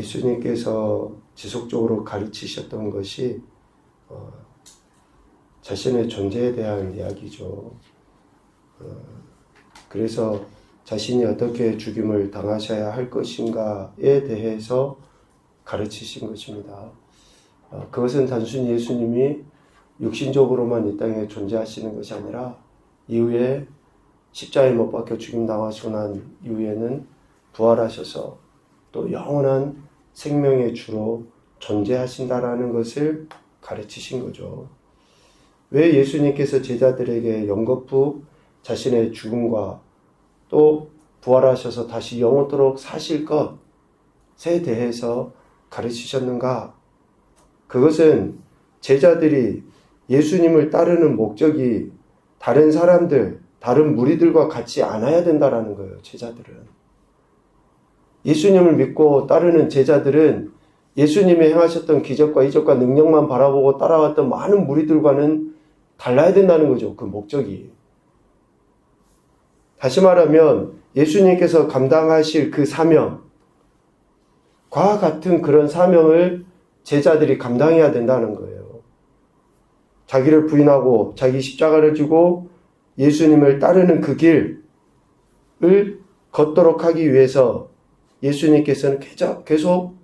예수님께서 지속적으로 가르치셨던 것이 어, 자신의 존재에 대한 이야기죠. 어, 그래서 자신이 어떻게 죽임을 당하셔야 할 것인가에 대해서 가르치신 것입니다. 어, 그것은 단순히 예수님이 육신적으로만 이 땅에 존재하시는 것이 아니라 이후에 십자가에 못 박혀 죽임 당하시고 난 이후에는 부활하셔서 또 영원한 생명의 주로 존재하신다라는 것을 가르치신 거죠. 왜 예수님께서 제자들에게 연거푸 자신의 죽음과 또 부활하셔서 다시 영원토록 사실 것에 대해서 가르치셨는가? 그것은 제자들이 예수님을 따르는 목적이 다른 사람들, 다른 무리들과 같지 않아야 된다라는 거예요, 제자들은. 예수님을 믿고 따르는 제자들은 예수님이 행하셨던 기적과 이적과 능력만 바라보고 따라왔던 많은 무리들과는 달라야 된다는 거죠. 그 목적이. 다시 말하면 예수님께서 감당하실 그 사명 과 같은 그런 사명을 제자들이 감당해야 된다는 거예요. 자기를 부인하고 자기 십자가를 지고 예수님을 따르는 그 길을 걷도록 하기 위해서 예수님께서는 계속, 계속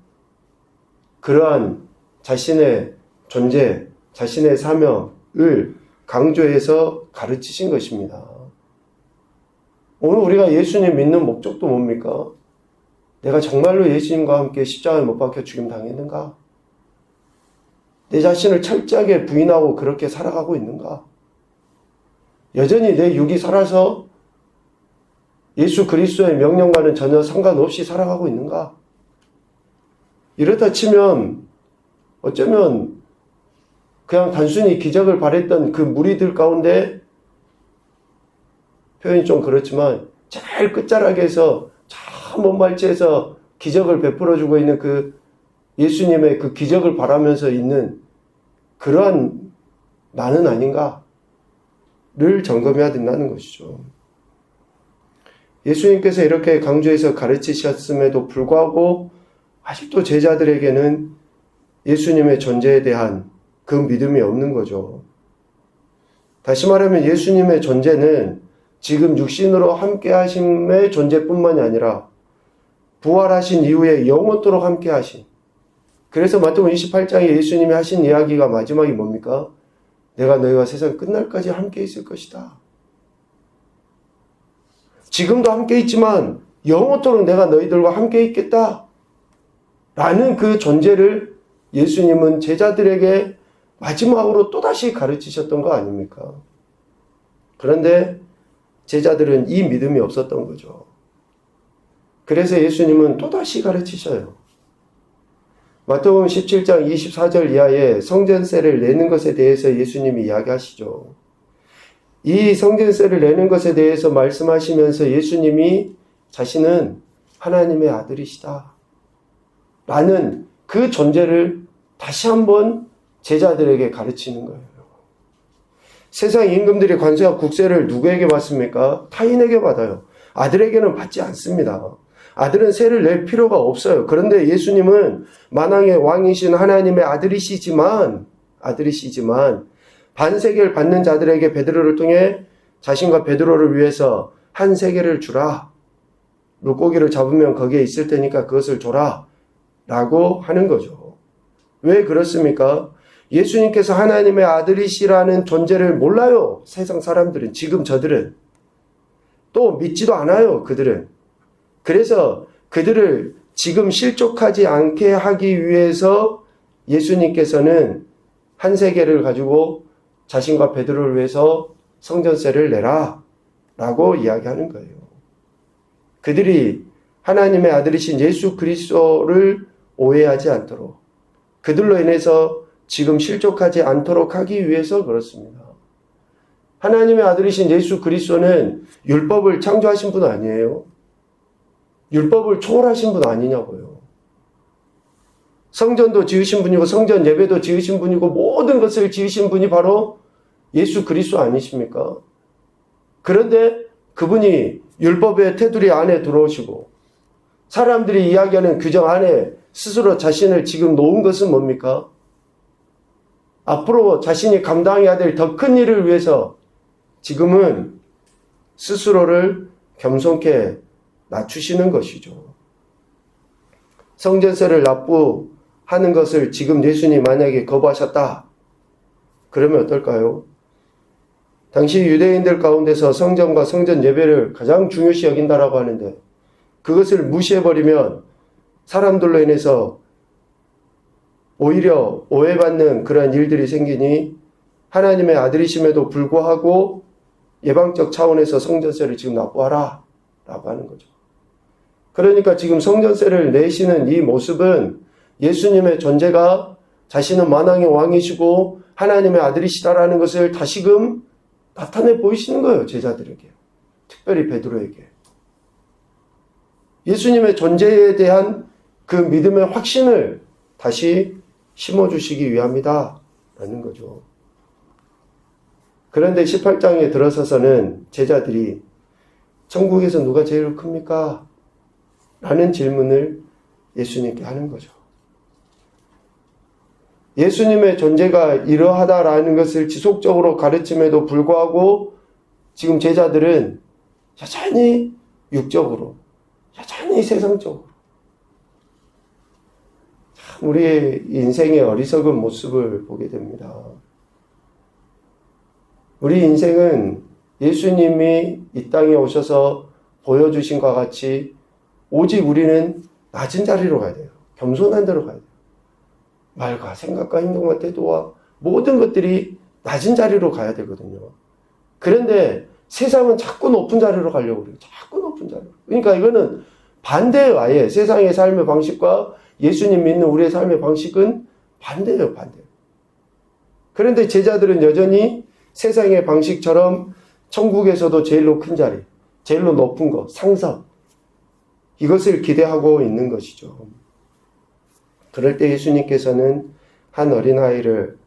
그러한 자신의 존재, 자신의 사명을 강조해서 가르치신 것입니다. 오늘 우리가 예수님 믿는 목적도 뭡니까? 내가 정말로 예수님과 함께 십자가에 못 박혀 죽임 당했는가? 내 자신을 철저하게 부인하고 그렇게 살아가고 있는가? 여전히 내 육이 살아서 예수 그리스도의 명령과는 전혀 상관없이 살아가고 있는가? 이렇다 치면 어쩌면 그냥 단순히 기적을 바랬던 그 무리들 가운데 표현이 좀 그렇지만 제일 끝자락에서 저 먼발치에서 기적을 베풀어 주고 있는 그 예수님의 그 기적을 바라면서 있는 그러한 나는 아닌가를 점검해야 된다는 것이죠. 예수님께서 이렇게 강조해서 가르치셨음에도 불구하고 아직도 제자들에게는 예수님의 존재에 대한 그 믿음이 없는 거죠. 다시 말하면 예수님의 존재는 지금 육신으로 함께 하심의 존재뿐만이 아니라 부활하신 이후에 영원토록 함께 하신 그래서 마태복음 28장에 예수님이 하신 이야기가 마지막이 뭡니까? 내가 너희와 세상 끝날까지 함께 있을 것이다. 지금도 함께 있지만 영원토록 내가 너희들과 함께 있겠다. 라는 그 존재를 예수님은 제자들에게 마지막으로 또다시 가르치셨던 거 아닙니까? 그런데 제자들은 이 믿음이 없었던 거죠. 그래서 예수님은 또다시 가르치셔요. 마태복음 17장 24절 이하에 성전세를 내는 것에 대해서 예수님이 이야기하시죠. 이 성전세를 내는 것에 대해서 말씀하시면서 예수님이 자신은 하나님의 아들이시다. 라는 그 존재를 다시 한번 제자들에게 가르치는 거예요. 세상 임금들이 관세와 국세를 누구에게 받습니까? 타인에게 받아요. 아들에게는 받지 않습니다. 아들은 세를 낼 필요가 없어요. 그런데 예수님은 만왕의 왕이신 하나님의 아들이시지만, 아들이시지만, 반세계를 받는 자들에게 베드로를 통해 자신과 베드로를 위해서 한 세계를 주라. 물고기를 잡으면 거기에 있을 테니까 그것을 줘라. 라고 하는 거죠. 왜 그렇습니까? 예수님께서 하나님의 아들이시라는 존재를 몰라요. 세상 사람들은. 지금 저들은. 또 믿지도 않아요. 그들은. 그래서 그들을 지금 실족하지 않게 하기 위해서 예수님께서는 한 세계를 가지고 자신과 베드로를 위해서 성전세를 내라 라고 이야기하는 거예요. 그들이 하나님의 아들이신 예수 그리스도를 오해하지 않도록 그들로 인해서 지금 실족하지 않도록 하기 위해서 그렇습니다. 하나님의 아들이신 예수 그리스도는 율법을 창조하신 분 아니에요. 율법을 초월하신 분 아니냐고요. 성전도 지으신 분이고 성전 예배도 지으신 분이고 모든 것을 지으신 분이 바로 예수 그리스도 아니십니까? 그런데 그분이 율법의 테두리 안에 들어오시고 사람들이 이야기하는 규정 안에 스스로 자신을 지금 놓은 것은 뭡니까? 앞으로 자신이 감당해야 될 더 큰 일을 위해서 지금은 스스로를 겸손케 낮추시는 것이죠. 성전세를 납부 하는 것을 지금 예수님 만약에 거부하셨다. 그러면 어떨까요? 당시 유대인들 가운데서 성전과 성전 예배를 가장 중요시 여긴다라고 하는데 그것을 무시해버리면 사람들로 인해서 오히려 오해받는 그러한 일들이 생기니 하나님의 아들이심에도 불구하고 예방적 차원에서 성전세를 지금 납부하라 라고 하는 거죠. 그러니까 지금 성전세를 내시는 이 모습은 예수님의 존재가 자신은 만왕의 왕이시고 하나님의 아들이시다라는 것을 다시금 나타내 보이시는 거예요, 제자들에게. 특별히 베드로에게. 예수님의 존재에 대한 그 믿음의 확신을 다시 심어주시기 위함이다. 라는 거죠. 그런데 18장에 들어서서는 제자들이 천국에서 누가 제일 큽니까? 라는 질문을 예수님께 하는 거죠. 예수님의 존재가 이러하다라는 것을 지속적으로 가르침에도 불구하고 지금 제자들은 여전히 육적으로, 여전히 세상적으로, 참 우리의 인생의 어리석은 모습을 보게 됩니다. 우리 인생은 예수님이 이 땅에 오셔서 보여주신 것 같이 오직 우리는 낮은 자리로 가야 돼요. 겸손한 데로 가야 돼요. 말과 생각과 행동과 태도와 모든 것들이 낮은 자리로 가야 되거든요. 그런데 세상은 자꾸 높은 자리로 가려고 그래요. 자꾸 높은 자리로. 그러니까 이거는 반대예요, 아예. 세상의 삶의 방식과 예수님 믿는 우리의 삶의 방식은 반대예요, 반대. 그런데 제자들은 여전히 세상의 방식처럼 천국에서도 제일로 큰 자리, 제일로 높은 것, 상석, 이것을 기대하고 있는 것이죠. 그럴 때 예수님께서는 한 어린아이를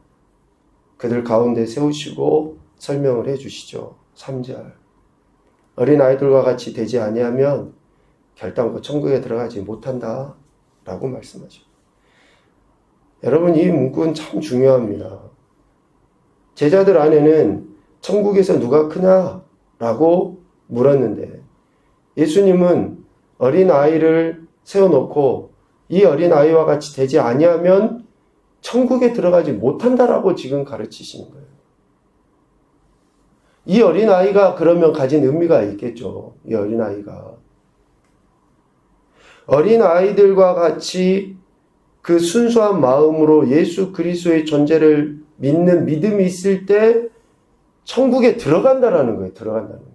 그들 가운데 세우시고 설명을 해 주시죠. 3절. 어린아이들과 같이 되지 아니하면 결단코 천국에 들어가지 못한다. 라고 말씀하죠. 여러분, 이 문구는 참 중요합니다. 제자들 안에는 천국에서 누가 크냐? 라고 물었는데, 예수님은 어린아이를 세워놓고 이 어린 아이와 같이 되지 아니하면 천국에 들어가지 못한다라고 지금 가르치시는 거예요. 이 어린 아이가 그러면 가진 의미가 있겠죠. 이 어린 아이가. 어린 아이들과 같이 그 순수한 마음으로 예수 그리스도의 존재를 믿는 믿음이 있을 때 천국에 들어간다라는 거예요. 들어간다는 거.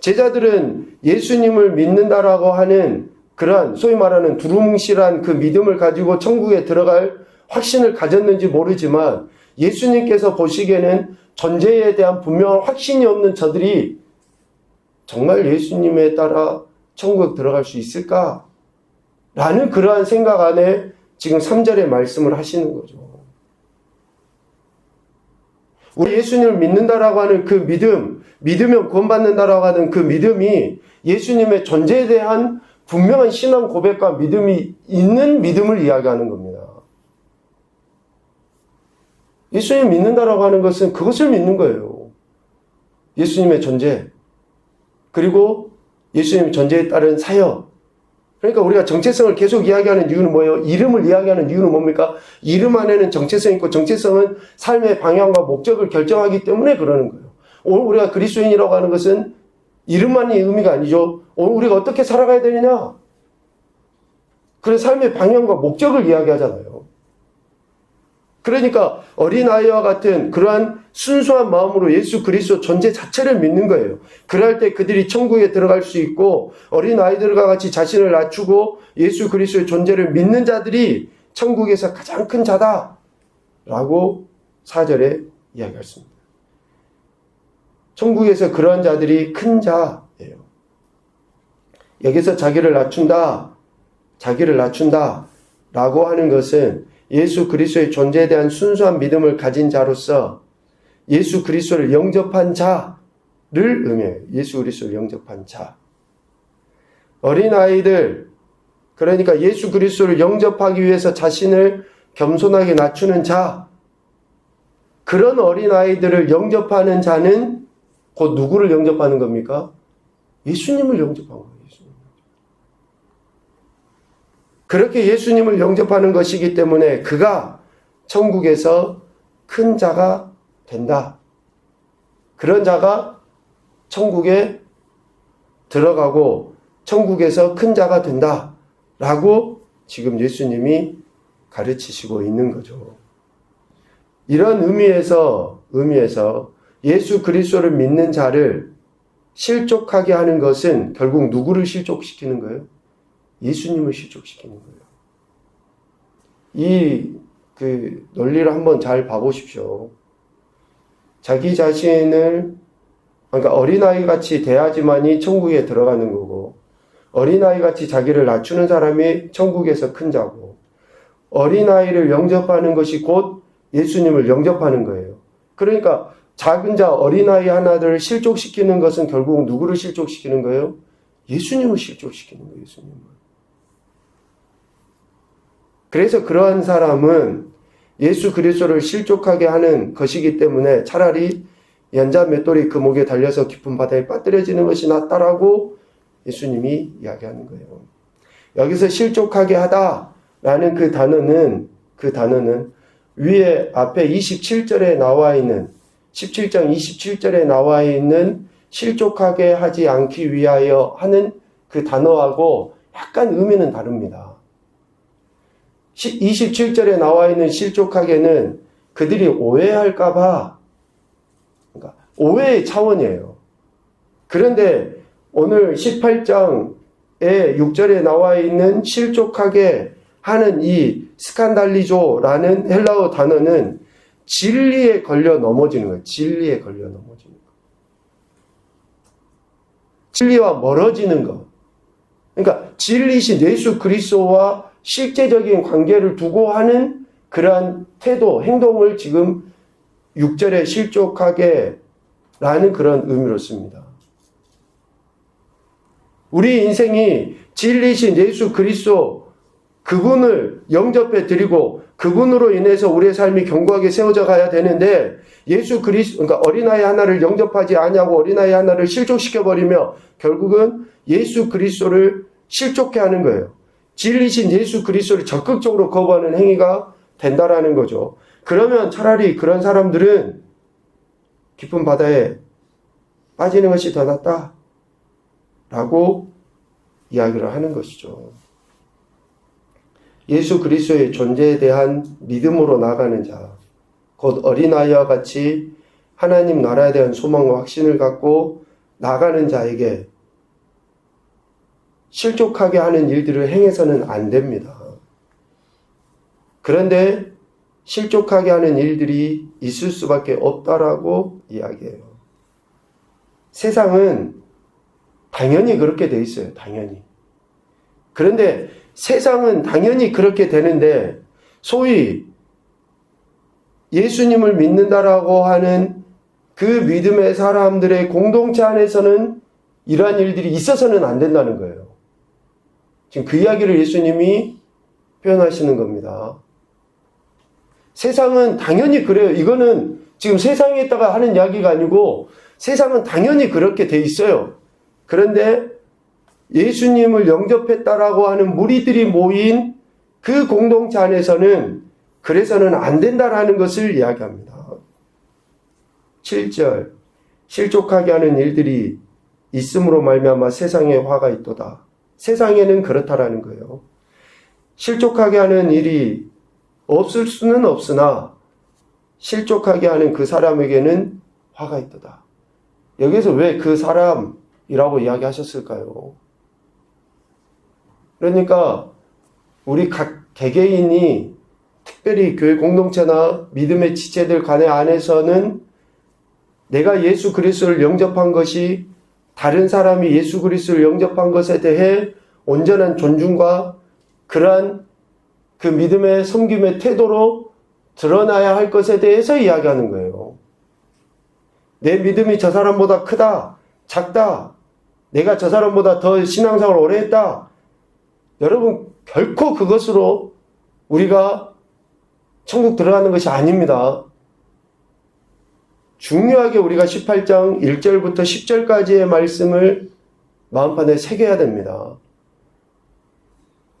제자들은 예수님을 믿는다라고 하는 그러한 소위 말하는 두루뭉실한 그 믿음을 가지고 천국에 들어갈 확신을 가졌는지 모르지만 예수님께서 보시기에는 존재에 대한 분명한 확신이 없는 저들이 정말 예수님에 따라 천국에 들어갈 수 있을까? 라는 그러한 생각 안에 지금 3절의 말씀을 하시는 거죠. 우리 예수님을 믿는다라고 하는 그 믿음, 믿으면 구원받는다라고 하는 그 믿음이 예수님의 존재에 대한 분명한 신앙 고백과 믿음이 있는 믿음을 이야기하는 겁니다. 예수님 믿는다라고 하는 것은 그것을 믿는 거예요. 예수님의 존재. 그리고 예수님 존재에 따른 사역. 그러니까 우리가 정체성을 계속 이야기하는 이유는 뭐예요? 이름을 이야기하는 이유는 뭡니까? 이름 안에는 정체성이 있고 정체성은 삶의 방향과 목적을 결정하기 때문에 그러는 거예요. 오늘 우리가 그리스도인이라고 하는 것은 이름만이 의미가 아니죠. 오늘 우리가 어떻게 살아가야 되느냐? 그런 삶의 방향과 목적을 이야기하잖아요. 그러니까 어린아이와 같은 그러한 순수한 마음으로 예수 그리스도 존재 자체를 믿는 거예요. 그럴 때 그들이 천국에 들어갈 수 있고 어린아이들과 같이 자신을 낮추고 예수 그리스도의 존재를 믿는 자들이 천국에서 가장 큰 자다. 라고 사절에 이야기했습니다. 천국에서 그러한 자들이 큰 자예요. 여기서 자기를 낮춘다. 자기를 낮춘다. 라고 하는 것은 예수 그리스도의 존재에 대한 순수한 믿음을 가진 자로서 예수 그리스도를 영접한 자를 의미해요. 예수 그리스도를 영접한 자. 어린 아이들, 그러니까 예수 그리스도를 영접하기 위해서 자신을 겸손하게 낮추는 자, 그런 어린 아이들을 영접하는 자는 곧 누구를 영접하는 겁니까? 예수님을 영접한 거예요. 예수님. 그렇게 예수님을 영접하는 것이기 때문에 그가 천국에서 큰 자가 된다. 그런 자가 천국에 들어가고 천국에서 큰 자가 된다. 라고 지금 예수님이 가르치시고 있는 거죠. 이런 의미에서, 의미에서 예수 그리스도를 믿는 자를 실족하게 하는 것은 결국 누구를 실족시키는 거예요? 예수님을 실족시키는 거예요. 이 그 논리를 한번 잘 봐보십시오. 자기 자신을 그러니까 어린아이 같이 대하지만이 천국에 들어가는 거고 어린아이 같이 자기를 낮추는 사람이 천국에서 큰 자고 어린아이를 영접하는 것이 곧 예수님을 영접하는 거예요. 그러니까 작은 자 어린아이 하나를 실족시키는 것은 결국 누구를 실족시키는 거예요? 예수님을 실족시키는 거예요. 예수님을. 그래서 그러한 사람은 예수 그리스도를 실족하게 하는 것이기 때문에 차라리 연자 맷돌이 그 목에 달려서 깊은 바다에 빠뜨려지는 것이 낫다라고 예수님이 이야기하는 거예요. 여기서 실족하게 하다라는 그 단어는 그 단어는 위에 앞에 27절에 나와 있는 17장 27절에 나와 있는 실족하게 하지 않기 위하여 하는 그 단어하고 약간 의미는 다릅니다. 27절에 나와 있는 실족하게는 그들이 오해할까봐, 그러니까 오해의 차원이에요. 그런데 오늘 18장에 6절에 나와 있는 실족하게 하는 이 스칸달리조라는 헬라어 단어는 진리에 걸려 넘어지는 거예요. 진리에 걸려 넘어지는 거. 진리와 멀어지는 것. 그러니까 진리신 예수 그리스도와 실제적인 관계를 두고 하는 그러한 태도, 행동을 지금 6절에 실족하게 라는 그런 의미로 씁니다. 우리 인생이 진리신 예수 그리스도 그분을 영접해 드리고 그분으로 인해서 우리의 삶이 견고하게 세워져 가야 되는데 예수 그리스 그러니까 어린아이 하나를 영접하지 아니하고 어린아이 하나를 실족시켜 버리며 결국은 예수 그리스도를 실족해 하는 거예요. 진리신 예수 그리스도를 적극적으로 거부하는 행위가 된다라는 거죠. 그러면 차라리 그런 사람들은 깊은 바다에 빠지는 것이 더 낫다. 라고 이야기를 하는 것이죠. 예수 그리스도의 존재에 대한 믿음으로 나가는 자, 곧 어린아이와 같이 하나님 나라에 대한 소망과 확신을 갖고 나가는 자에게 실족하게 하는 일들을 행해서는 안 됩니다. 그런데 실족하게 하는 일들이 있을 수밖에 없다라고 이야기해요. 세상은 당연히 그렇게 돼 있어요. 당연히. 그런데 세상은 당연히 그렇게 되는데 소위 예수님을 믿는다라고 하는 그 믿음의 사람들의 공동체 안에서는 이러한 일들이 있어서는 안 된다는 거예요. 지금 그 이야기를 예수님이 표현하시는 겁니다. 세상은 당연히 그래요. 이거는 지금 세상에다가 하는 이야기가 아니고 세상은 당연히 그렇게 돼 있어요. 그런데 예수님을 영접했다라고 하는 무리들이 모인 그 공동체 안에서는 그래서는 안 된다라는 것을 이야기합니다. 7절 실족하게 하는 일들이 있음으로 말미암아 세상에 화가 있도다. 세상에는 그렇다라는 거예요. 실족하게 하는 일이 없을 수는 없으나 실족하게 하는 그 사람에게는 화가 있도다. 여기서 왜 그 사람이라고 이야기하셨을까요? 그러니까 우리 각 개개인이 특별히 교회 공동체나 믿음의 지체들 간의 안에서는 내가 예수 그리스도를 영접한 것이 다른 사람이 예수 그리스도를 영접한 것에 대해 온전한 존중과 그러한 그 믿음의 섬김의 태도로 드러나야 할 것에 대해서 이야기하는 거예요. 내 믿음이 저 사람보다 크다, 작다, 내가 저 사람보다 더 신앙생활 오래 했다, 여러분, 결코 그것으로 우리가 천국 들어가는 것이 아닙니다. 중요하게 우리가 18장 1절부터 10절까지의 말씀을 마음판에 새겨야 됩니다.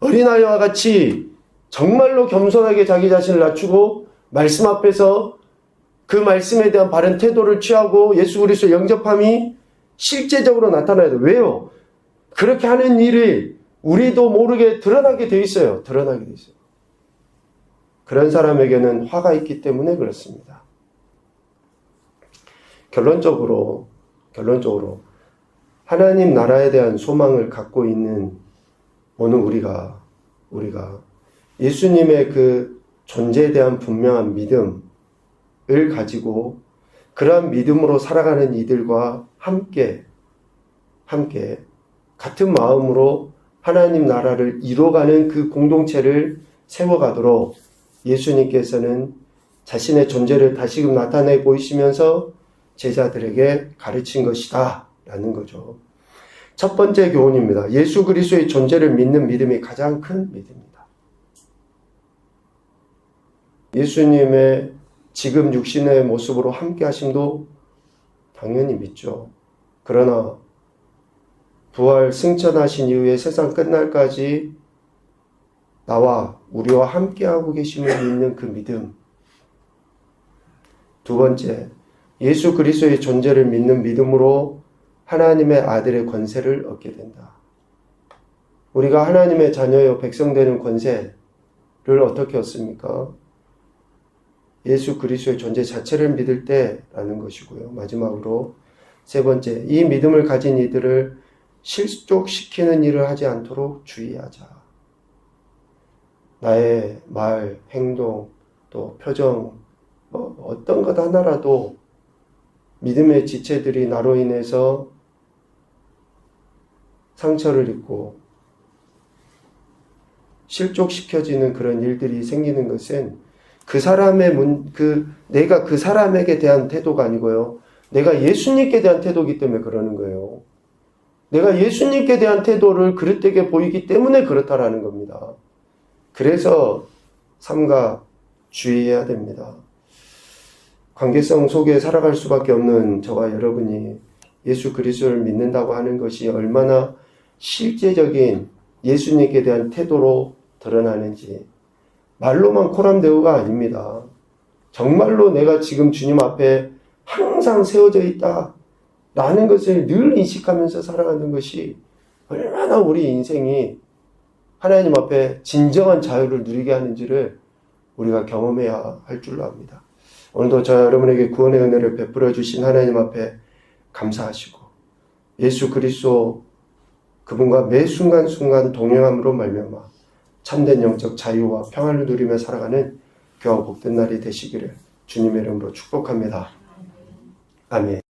어린아이와 같이 정말로 겸손하게 자기 자신을 낮추고 말씀 앞에서 그 말씀에 대한 바른 태도를 취하고 예수 그리스도 영접함이 실제적으로 나타나야 돼요. 왜요? 그렇게 하는 일이 우리도 모르게 드러나게 돼 있어요. 드러나게 돼 있어요. 그런 사람에게는 화가 있기 때문에 그렇습니다. 결론적으로, 결론적으로, 하나님 나라에 대한 소망을 갖고 있는 오늘 우리가, 우리가 예수님의 그 존재에 대한 분명한 믿음을 가지고 그러한 믿음으로 살아가는 이들과 함께, 함께 같은 마음으로 하나님 나라를 이뤄가는 그 공동체를 세워가도록 예수님께서는 자신의 존재를 다시금 나타내 보이시면서 제자들에게 가르친 것이다. 라는 거죠. 첫 번째 교훈입니다. 예수 그리스도의 존재를 믿는 믿음이 가장 큰 믿음이다. 예수님의 지금 육신의 모습으로 함께 하심도 당연히 믿죠. 그러나 부활 승천하신 이후에 세상 끝날까지 나와 우리와 함께하고 계심을 믿는 그 믿음. 두 번째, 예수 그리스도의 존재를 믿는 믿음으로 하나님의 아들의 권세를 얻게 된다. 우리가 하나님의 자녀여 백성 되는 권세를 어떻게 얻습니까? 예수 그리스도의 존재 자체를 믿을 때라는 것이고요. 마지막으로 세 번째, 이 믿음을 가진 이들을 실족시키는 일을 하지 않도록 주의하자. 나의 말, 행동, 또 표정, 뭐 어떤 것 하나라도 믿음의 지체들이 나로 인해서 상처를 입고 실족시켜지는 그런 일들이 생기는 것은 그 사람의 문, 그, 내가 그 사람에게 대한 태도가 아니고요. 내가 예수님께 대한 태도이기 때문에 그러는 거예요. 내가 예수님께 대한 태도를 그릇되게 보이기 때문에 그렇다라는 겁니다. 그래서 삼가 주의해야 됩니다. 관계성 속에 살아갈 수밖에 없는 저와 여러분이 예수 그리스도를 믿는다고 하는 것이 얼마나 실제적인 예수님께 대한 태도로 드러나는지 말로만 코람대우가 아닙니다. 정말로 내가 지금 주님 앞에 항상 세워져 있다. 라는 것을 늘 인식하면서 살아가는 것이 얼마나 우리 인생이 하나님 앞에 진정한 자유를 누리게 하는지를 우리가 경험해야 할 줄로 압니다. 오늘도 저 여러분에게 구원의 은혜를 베풀어 주신 하나님 앞에 감사하시고 예수 그리스도 그분과 매 순간순간 동행함으로 말미암아 참된 영적 자유와 평안을 누리며 살아가는 교와 복된 날이 되시기를 주님의 이름으로 축복합니다. 아멘.